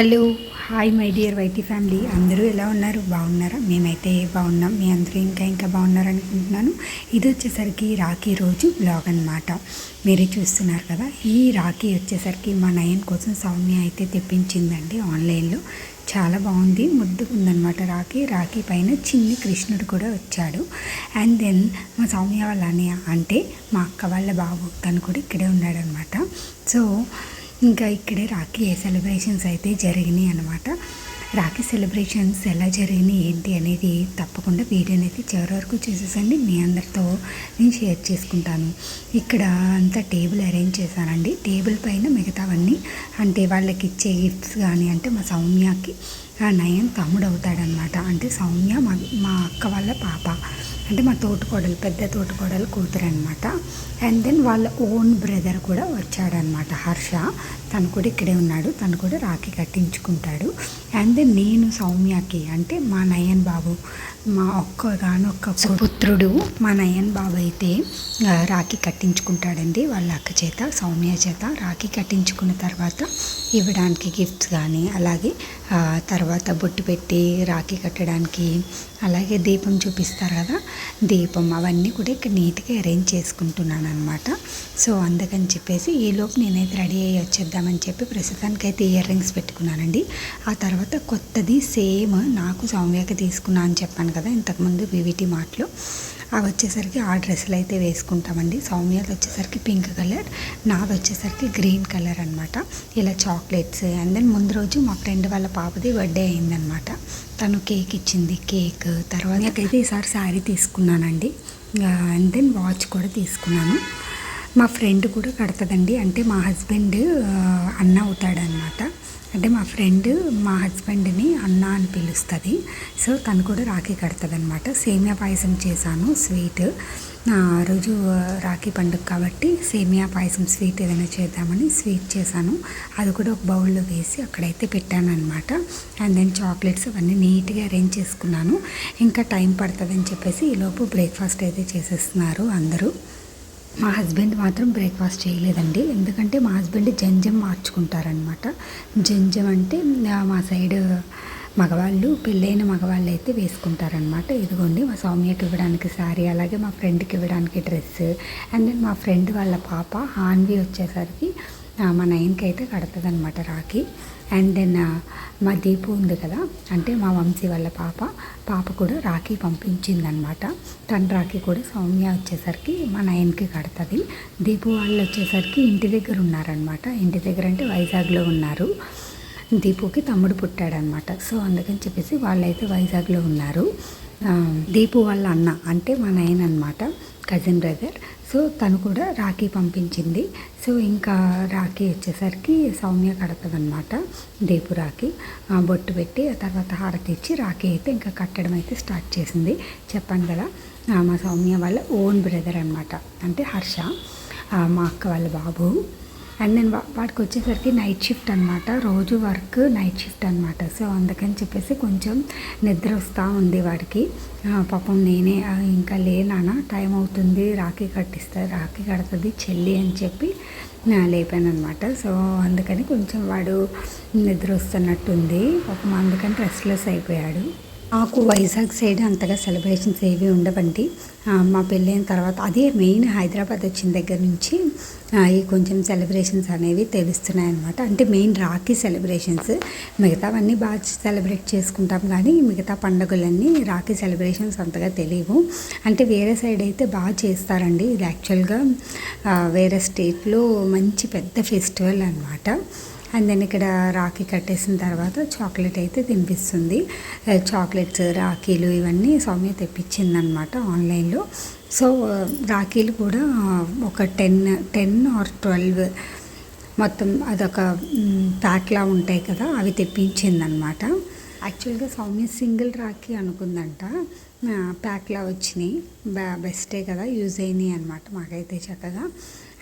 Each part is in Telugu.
Hello hi my dear YT family. అందరూ ఎలా ఉన్నారు? బాగున్నారా? మేమైతే బాగున్నాం. మీ అందరూ ఇంకా ఇంకా బాగున్నారనుకుంటున్నాను. ఇది వచ్చేసరికి రాఖీ రోజు బ్లాగ్ అనమాట మీరే చూస్తున్నారు కదా ఈ రాఖీ వచ్చేసరికి మా నయన్ కోసం సౌమ్య అయితే తెప్పించిందండి ఆన్లైన్లో. చాలా బాగుంది ముద్దుగా ఉందన్నమాట రాఖీ. రాఖీ పైన చిన్ని కృష్ణుడు కూడా వచ్చాడు. అండ్ దెన్ మా సౌమ్య వాళ్ళ అన్నయ్య అంటే మా అక్క వాళ్ళ బాబు తను కూడా ఇక్కడే ఉన్నాడనమాట సో ఇంకా ఇక్కడే రాఖీ సెలబ్రేషన్స్ అయితే జరిగినాయి అనమాట రాఖీ సెలబ్రేషన్స్ ఎలా జరిగినాయి ఏంటి అనేది తప్పకుండా వీడియోని అయితే చివరి వరకు చూసేసండి. మీ అందరితో నేను షేర్ చేసుకుంటాను. ఇక్కడ అంతా టేబుల్ అరేంజ్ చేశానండి. టేబుల్ పైన మిగతావన్నీ అంటే వాళ్ళకి ఇచ్చే గిఫ్ట్స్ కానీ అంటే మా సౌమ్యకి ఆ నయన్ తమ్ముడు అవుతాడనమాట అంటే సౌమ్య మా మా అక్క వాళ్ళ పాప. అంటే మా తోటికోడలు పెద్ద తోటికోడలు కూతురు అనమాట అండ్ దెన్ వాళ్ళ ఓన్ బ్రదర్ కూడా వచ్చాడనమాట హర్ష. తను కూడా ఇక్కడే ఉన్నాడు తను కూడా రాఖీ కట్టించుకుంటాడు. అండ్ దెన్ నేను సౌమ్యకి అంటే మా నయన్ బాబు మా ఒక్కగానొక్క పుత్రుడు మా నయన్ బాబు అయితే రాఖీ కట్టించుకుంటాడండి వాళ్ళ అక్క చేత సౌమ్య చేత. రాఖీ కట్టించుకున్న తర్వాత ఇవ్వడానికి గిఫ్ట్స్ కానీ అలాగే తర్వాత బొట్టు పెట్టి రాఖీ కట్టడానికి అలాగే దీపం చూపిస్తారు కదా దీపం అవన్నీ కూడా ఇక్కడ నీట్గా అరేంజ్ చేసుకుంటున్నాను అనమాట సో అందుకని చెప్పేసి ఈలోపు నేనైతే రెడీ అయ్యి వచ్చేద్దామని చెప్పి ప్రస్తుతానికైతే ఇయర్ రింగ్స్ పెట్టుకున్నానండి. ఆ తర్వాత తర్వాత కొత్తది సేమ్ నాకు సౌమ్యకి తీసుకున్నా అని చెప్పాను కదా ఇంతకుముందు వివిటి మార్ట్లో. అవి వచ్చేసరికి ఆ డ్రెస్సులు అయితే వేసుకుంటామండి. సౌమ్యది వచ్చేసరికి పింక్ కలర్ నాది వచ్చేసరికి గ్రీన్ కలర్ అనమాట ఇలా చాక్లెట్స్ అండ్ దెన్ ముందు రోజు మా ఫ్రెండ్ వాళ్ళ పాపది బర్త్డే అయిందనమాట తను కేక్ ఇచ్చింది కేక్. తర్వాత నాకైతే ఈసారి శారీ తీసుకున్నానండి. అండ్ దెన్ వాచ్ కూడా తీసుకున్నాను. మా ఫ్రెండ్ కూడా కడతదండి. అంటే మా హస్బెండ్ అన్న అవుతాడనమాట అంటే మా ఫ్రెండ్ మా హస్బెండ్ని అన్న అని పిలుస్తుంది. సో తను కూడా రాఖీ కడుతుంది అనమాట సేమియా పాయసం చేశాను స్వీట్. ఆ రోజు రాఖీ పండుగ కాబట్టి సేమియా పాయసం స్వీట్ ఏదైనా చేద్దామని స్వీట్ చేశాను. అది కూడా ఒక బౌల్లో వేసి అక్కడైతే పెట్టాను అనమాట అండ్ దెన్ చాక్లెట్స్ అవన్నీ నీట్గా అరేంజ్ చేసుకున్నాను. ఇంకా టైం పడుతుందని చెప్పేసి ఈలోపు బ్రేక్ఫాస్ట్ అయితే చేసేస్తున్నారు అందరూ. మా హస్బెండ్ మాత్రం బ్రేక్ఫాస్ట్ చేయలేదండి. ఎందుకంటే మా హస్బెండ్ జంజం మార్చుకుంటారనమాట జంజం అంటే మా సైడ్ మగవాళ్ళు పెళ్ళైన మగవాళ్ళు అయితే వేసుకుంటారనమాట ఇదిగోండి మా సౌమ్యకి ఇవ్వడానికి శారీ అలాగే మా ఫ్రెండ్కి ఇవ్వడానికి డ్రెస్ అండ్ దెన్ మా ఫ్రెండ్ వాళ్ళ పాప హాన్వి వచ్చేసరికి మా నైన్కి అయితే కడుతుంది అనమాట రాఖీ. అండ్ దెన్ మా దీపు ఉంది కదా అంటే మా వంశీ వాళ్ళ పాప పాప కూడా రాఖీ పంపించిందనమాట తన రాఖీ కూడా సౌమ్య వచ్చేసరికి మా నయన్కి కడుతుంది. దీపు వాళ్ళు వచ్చేసరికి ఇంటి దగ్గర ఉన్నారనమాట ఇంటి దగ్గర అంటే వైజాగ్లో ఉన్నారు. దీపుకి తమ్ముడు పుట్టాడనమాట సో అందుకని చెప్పేసి వాళ్ళైతే వైజాగ్లో ఉన్నారు. దీపు వాళ్ళ అన్న అంటే మా నయన్ అనమాట కజిన్ బ్రదర్. సో తను కూడా రాఖీ పంపించింది. సో ఇంకా రాఖీ వచ్చేసరికి సౌమ్య కడతదనమాట రేపు రాఖీ. బొట్టు పెట్టి ఆ తర్వాత హారతి ఇచ్చి రాఖీ అయితే ఇంకా కట్టడం అయితే స్టార్ట్ చేసింది. చెప్పాను కదా మా సౌమ్య వాళ్ళ ఓన్ బ్రదర్ అనమాట అంటే హర్ష. మా అక్క వాళ్ళ బాబు. అండ్ నేను వాడికి వచ్చేసరికి నైట్ షిఫ్ట్ అనమాట రోజు వర్క్ నైట్ షిఫ్ట్ అనమాట సో అందుకని చెప్పేసి కొంచెం నిద్ర వస్తూ ఉంది వాడికి. పాపం నేనే ఇంకా లేనానా టైం అవుతుంది రాఖీ కట్టిస్తా రాఖీ కడుతుంది చెల్లి అని చెప్పి లేపాను అనమాట సో అందుకని కొంచెం వాడు నిద్ర వస్తున్నట్టుంది. పాపం అందుకని రెస్ట్లెస్ అయిపోయాడు. నాకు వైజాగ్ సైడ్ అంతగా సెలబ్రేషన్స్ ఏవి ఉండవండి. మా పెళ్ళైన తర్వాత అదే మెయిన్ హైదరాబాద్ వచ్చిన దగ్గర నుంచి ఈ కొంచెం సెలబ్రేషన్స్ అనేవి తెలుస్తున్నాయి అనమాట అంటే మెయిన్ రాఖీ సెలబ్రేషన్స్. మిగతావన్నీ బాగా సెలబ్రేట్ చేసుకుంటాం కానీ మిగతా పండుగలన్నీ రాఖీ సెలబ్రేషన్స్ అంతగా తెలియవు. అంటే వేరే సైడ్ అయితే బాగా చేస్తారండి. ఇది యాక్చువల్గా వేరే స్టేట్లో మంచి పెద్ద ఫెస్టివల్ అనమాట అండ్ దెన్ ఇక్కడ రాఖీ కట్టేసిన తర్వాత చాక్లెట్ అయితే తినిపిస్తుంది. Uh, చాక్లెట్స్ రాఖీలు ఇవన్నీ సౌమ్య తెప్పించిందనమాట ఆన్లైన్లో సో uh, రాఖీలు కూడా uh, ఒక టెన్ టెన్ ఆర్ ట్వెల్వ్ మొత్తం అదొక mm, ప్యాక్లా ఉంటాయి కదా అవి తెప్పించిందనమాట యాక్చువల్గా సౌమ్య సింగిల్ రాఖీ అనుకుందంట. ప్యాక్లా వచ్చినాయి. బా బెస్టే కదా యూజ్ అయినాయి అనమాట మాకైతే చక్కగా.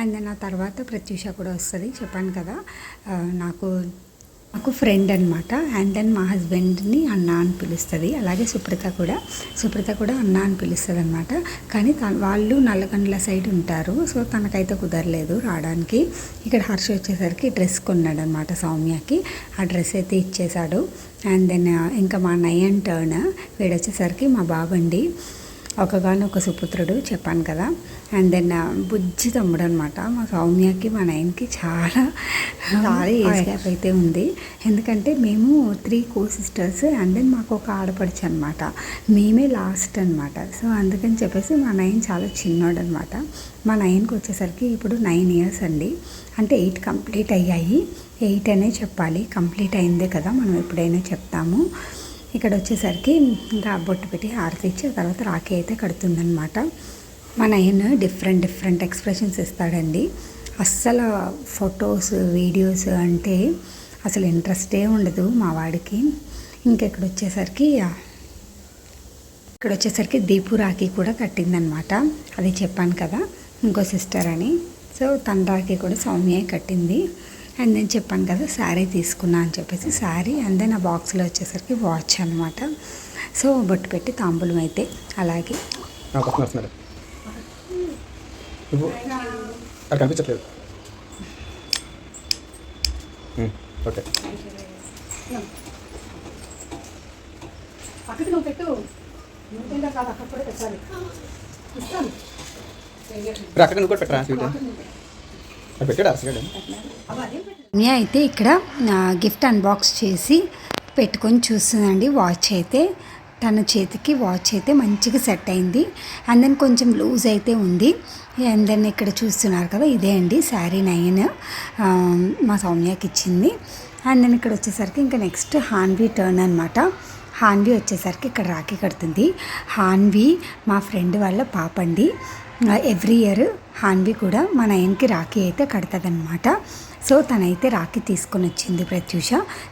అండ్ దెన్ ఆ తర్వాత ప్రత్యూష కూడా వస్తుంది. చెప్పాను కదా నాకు నాకు ఫ్రెండ్ అనమాట అండ్ దెన్ మా హస్బెండ్ని అన్న అని పిలుస్తుంది. అలాగే సుప్రత కూడా సుప్రత కూడా అన్న అని పిలుస్తుంది అనమాట కానీ వాళ్ళు నల్లగండ్ల సైడ్ ఉంటారు. సో తనకైతే కుదరలేదు రావడానికి. ఇక్కడ హర్ష వచ్చేసరికి డ్రెస్ కొన్నాడు అనమాట సౌమ్యకి. ఆ డ్రెస్ అయితే ఇచ్చేశాడు అండ్ దెన్ ఇంకా మా నయన్ టర్న్ వీడొచ్చేసరికి మా బాబండి. ఒకగానొక సుపుత్రుడు చెప్పాను కదా. అండ్ దెన్ బుజ్జి తమ్ముడు అనమాట మా సౌమ్యకి మా నయన్కి చాలా చాలా ఏజ్ గ్యాప్ అయితే ఉంది. ఎందుకంటే మేము three co sisters and then మాకు ఒక ఆడపడుచు అనమాట. మేమే లాస్ట్ అనమాట. సో అందుకని చెప్పేసి మా నయన్ చాలా చిన్నోడు అనమాట మా నయన్కి వచ్చేసరికి ఇప్పుడు నైన్ ఇయర్స్ అండి. అంటే ఎయిట్ కంప్లీట్ అయ్యాయి. ఎయిట్ అనే చెప్పాలి. కంప్లీట్ అయిందే కదా మనం ఎప్పుడైనా చెప్తాము. ఇక్కడ వచ్చేసరికి ఇంకా బొట్టు పెట్టి హారతి ఇచ్చి తర్వాత రాఖీ అయితే కడుతుందనమాట మా ఆయన డిఫరెంట్ డిఫరెంట్ ఎక్స్ప్రెషన్స్ ఇస్తాడండి. అస్సలు ఫొటోస్ వీడియోస్ అంటే అసలు ఇంట్రెస్టే ఉండదు మా వాడికి. ఇంకెక్కడ వచ్చేసరికి ఇక్కడ వచ్చేసరికి దీపు రాఖీ కూడా కట్టిందనమాట అది చెప్పాను కదా ఇంకో సిస్టర్ అని. సో తన రాఖీ కూడా సౌమ్య కట్టింది. అండ్ నేను చెప్పాను కదా శారీ తీసుకున్నా అని చెప్పేసి శారీ అండ్ దెన్ ఆ బాక్స్లో వచ్చేసరికి వాచ్ అనమాట సో బొట్టు పెట్టి తాంబూలం అయితే అలాగే. నువ్వు ఉమ్, ఓకే ఇప్పుడు అక్కడ నువ్వు కూడా పెట్టరా స్వీట్ అది పెట్టాడు అసలు రమ్య అయితే ఇక్కడ గిఫ్ట్ అన్బాక్స్ చేసి పెట్టుకొని చూస్తుందండి వాచ్ అయితే. తన చేతికి వాచ్ అయితే మంచిగా సెట్ అయింది. అండ్ దెన్ కొంచెం లూజ్ అయితే ఉంది. అండ్ దెన్ ఇక్కడ చూస్తున్నారు కదా ఇదే అండి శారీ నైన్ మా సౌమ్యకి ఇచ్చింది. అండ్ దెన్ ఇక్కడ వచ్చేసరికి ఇంకా నెక్స్ట్ హాన్వీ టర్న్ అనమాట హాన్వీ వచ్చేసరికి ఇక్కడ రాఖీ కడుతుంది. హాన్వీ మా ఫ్రెండ్ వాళ్ళ పాప అండి. ఎవ్రీ ఇయర్ హాన్వి కూడా మా నయన్కి రాఖీ అయితే కడతదనమాట సో తనైతే రాఖీ తీసుకొని వచ్చింది ప్రత్యూష.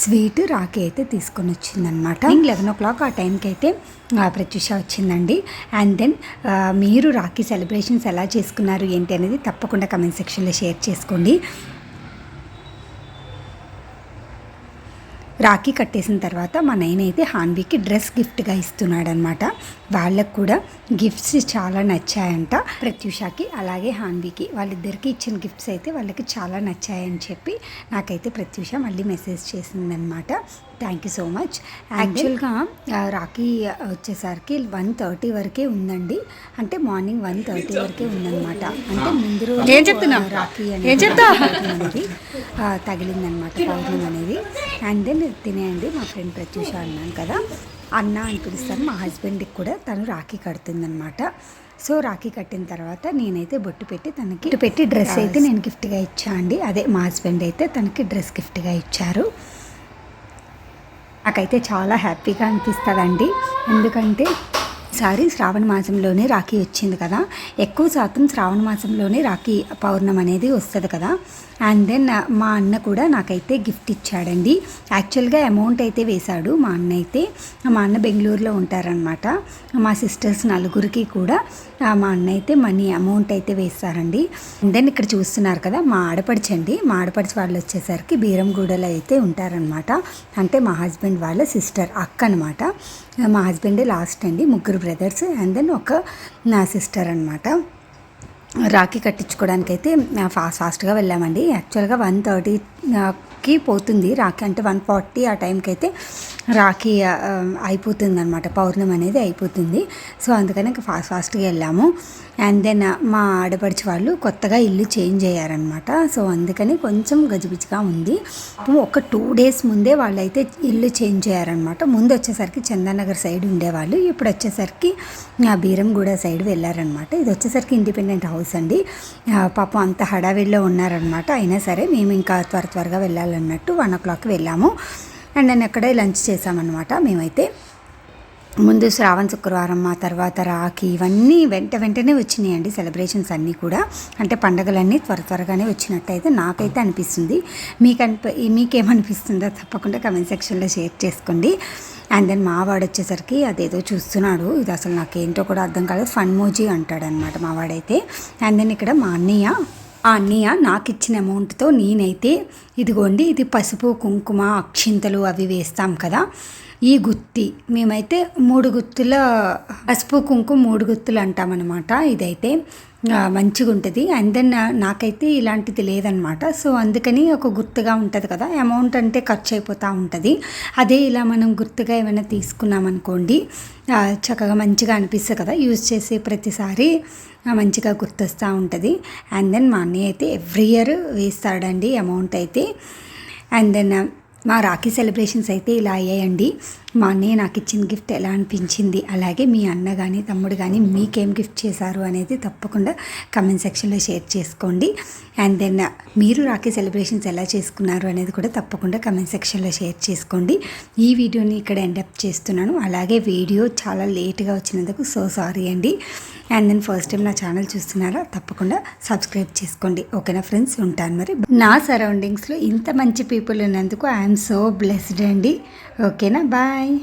స్వీట్ రాఖీ అయితే తీసుకొని వచ్చిందనమాట లెవెన్ ఓ క్లాక్ ఆ టైంకి అయితే ప్రత్యూష వచ్చిందండి. అండ్ దెన్ మీరు రాఖీ సెలబ్రేషన్స్ ఎలా చేసుకున్నారు ఏంటి అనేది తప్పకుండా కమెంట్ సెక్షన్లో షేర్ చేసుకోండి. రాఖీ కట్టేసిన తర్వాత మా నైన్ అయితే హాన్వీకి డ్రెస్ గిఫ్ట్గా ఇస్తున్నాడనమాట వాళ్ళకు కూడా గిఫ్ట్స్ చాలా నచ్చాయంట. ప్రత్యూషాకి అలాగే హాన్వీకి వాళ్ళిద్దరికి ఇచ్చిన గిఫ్ట్స్ అయితే వాళ్ళకి చాలా నచ్చాయని చెప్పి నాకైతే ప్రత్యూష మళ్ళీ మెసేజ్ చేసిందనమాట థ్యాంక్ యూ సో మచ్ యాక్చువల్గా రాఖీ వచ్చేసరికి వన్ థర్టీ వరకే ఉందండి. అంటే మార్నింగ్ వన్ థర్టీ వరకే ఉందన్నమాట. అంటే ముందు రోజు ఏం? రాఖీ అనేది తగిలిందనమాట పౌర్ణమి అనేది. అండ్ దెన్ తినేయండి మా ఫ్రెండ్ ప్రత్యూష అన్నాను కదా. అన్న అని పిలుస్తాను మా హస్బెండ్కి కూడా తను రాఖీ కడుతుందనమాట సో రాఖీ కట్టిన తర్వాత నేనైతే బొట్టు పెట్టి తనకి పెట్టి డ్రెస్ అయితే నేను గిఫ్ట్గా ఇచ్చా అండి. అదే మా హస్బెండ్ అయితే తనకి డ్రెస్ గిఫ్ట్గా ఇచ్చారు. నాకైతే చాలా హ్యాపీగా అనిపిస్తుందండి. ఎందుకంటే ఈసారి శ్రావణ మాసంలోనే రాఖీ వచ్చింది కదా. ఎక్కువ శాతం శ్రావణ మాసంలోనే రాఖీ పౌర్ణం అనేది వస్తుంది కదా. అండ్ దెన్ uh, మా అన్న కూడా నాకైతే గిఫ్ట్ ఇచ్చాడండి. యాక్చువల్గా అమౌంట్ అయితే వేశాడు మా అన్న అయితే. మా అన్న బెంగళూరులో ఉంటారనమాట మా సిస్టర్స్ నలుగురికి కూడా మా అన్న అయితే మనీ అమౌంట్ అయితే వేస్తారండి. దెన్ ఇక్కడ చూస్తున్నారు కదా మా ఆడపడిచండి మా ఆడపడిచి వాళ్ళు వచ్చేసరికి బీరంగూడలో అయితే ఉంటారనమాట అంటే మా హస్బెండ్ వాళ్ళ సిస్టర్ అక్క అనమాట మా హస్బెండే లాస్ట్ అండి. ముగ్గురు బ్రదర్స్ అండ్ దెన్ ఒక నా సిస్టర్ అనమాట రాఖీ కట్టించుకోవడానికి అయితే ఫాస్ట్ ఫాస్ట్గా వెళ్ళామండి. యాక్చువల్గా వన్ థర్టీకి పోతుంది రాఖీ. అంటే వన్ ఫార్టీ ఆ టైంకి అయితే రాఖీ అయిపోతుంది అనమాట పౌర్ణమి అనేది అయిపోతుంది. సో అందుకని ఇంకా ఫాస్ట్ ఫాస్ట్గా వెళ్ళాము. అండ్ దెన్ మా ఆడపడిచి వాళ్ళు కొత్తగా ఇల్లు చేంజ్ అయ్యారనమాట సో అందుకని కొంచెం గజిబిజిగా ఉంది. ఒక టూ డేస్ ముందే వాళ్ళైతే ఇల్లు చేంజ్ చేయారనమాట ముందు వచ్చేసరికి చందానగర్ సైడ్ ఉండేవాళ్ళు. ఇప్పుడు వచ్చేసరికి బీరంగూడ సైడ్ వెళ్ళారనమాట ఇది వచ్చేసరికి ఇండిపెండెంట్ హౌస్ అండి. పాపం అంత హడావిడిలో ఉన్నారనమాట అయినా సరే మేము ఇంకా త్వర త్వరగా వెళ్ళాలన్నట్టు వన్ ఓ క్లాక్ వెళ్ళాము. అండ్ నేను అక్కడే లంచ్ చేసామన్నమాట మేమైతే ముందు శ్రావణ శుక్రవారం ఆ తర్వాత రాఖీ ఇవన్నీ వెంట వెంటనే వచ్చినాయండి సెలబ్రేషన్స్ అన్నీ కూడా. అంటే పండగలన్నీ త్వర త్వరగానే వచ్చినట్టయితే నాకైతే అనిపిస్తుంది. మీకు అనిపి మీకేమనిపిస్తుందో తప్పకుండా కమెంట్ సెక్షన్లో షేర్ చేసుకోండి. అండ్ దెన్ మావాడు వచ్చేసరికి అదేదో చూస్తున్నాడు. ఇది అసలు నాకేంటో కూడా అర్థం కాలేదు. ఫన్ మోజీ అంటాడనమాట మావాడైతే అండ్ దెన్ ఇక్కడ మా అన్నయ్య ఆ అన్నయ్య నాకు ఇచ్చిన అమౌంట్తో నేనైతే ఇదిగోండి ఇది పసుపు కుంకుమ అక్షింతలు అవి వేస్తాం కదా. ఈ గుత్తి మేమైతే మూడు గుత్తుల పసుపు కుంకుమ మూడు గుత్తులు అంటామన్నమాట ఇదైతే. మంచిగా ఉంటుంది అండ్ దెన్ నాకైతే ఇలాంటిది లేదనమాట. సో అందుకని ఒక గుర్తుగా ఉంటుంది కదా. అమౌంట్ అంటే ఖర్చు అయిపోతూ ఉంటుంది. అదే ఇలా మనం గుర్తుగా ఏమైనా తీసుకున్నామనుకోండి చక్కగా మంచిగా అనిపిస్తుంది కదా. యూజ్ చేసే ప్రతిసారి మంచిగా గుర్తొస్తూ ఉంటుంది. అండ్ దెన్ మా అన్నయ్య అయితే ఎవ్రీ ఇయర్ వేస్తాడండి అమౌంట్ అయితే. అండ్ దెన్ మా రాఖీ సెలబ్రేషన్స్ అయితే ఇలా అయ్యాయండి. మా అన్నయ్య నాకు ఇచ్చిన గిఫ్ట్ ఎలా అనిపించింది అలాగే మీ అన్న కానీ తమ్ముడు కానీ మీకేం గిఫ్ట్ చేశారు అనేది తప్పకుండా కమెంట్ సెక్షన్లో షేర్ చేసుకోండి. అండ్ దెన్ మీరు రాఖీ సెలబ్రేషన్స్ ఎలా చేసుకున్నారు అనేది కూడా తప్పకుండా కమెంట్ సెక్షన్లో షేర్ చేసుకోండి. ఈ వీడియోని ఇక్కడ ఎండప్ చేస్తున్నాను. అలాగే వీడియో చాలా లేట్గా వచ్చినందుకు సో సారీ అండి. అండ్ దెన్ ఫస్ట్ టైం నా ఛానల్ చూస్తున్నారా తప్పకుండా సబ్స్క్రైబ్ చేసుకోండి. ఓకేనా ఫ్రెండ్స్ ఉంటాను మరి. నా సరౌండింగ్స్లో ఇంత మంచి పీపుల్ ఉన్నందుకు ఐఎమ్ సో బ్లెస్డ్ అండి. ఓకేనా బాయ్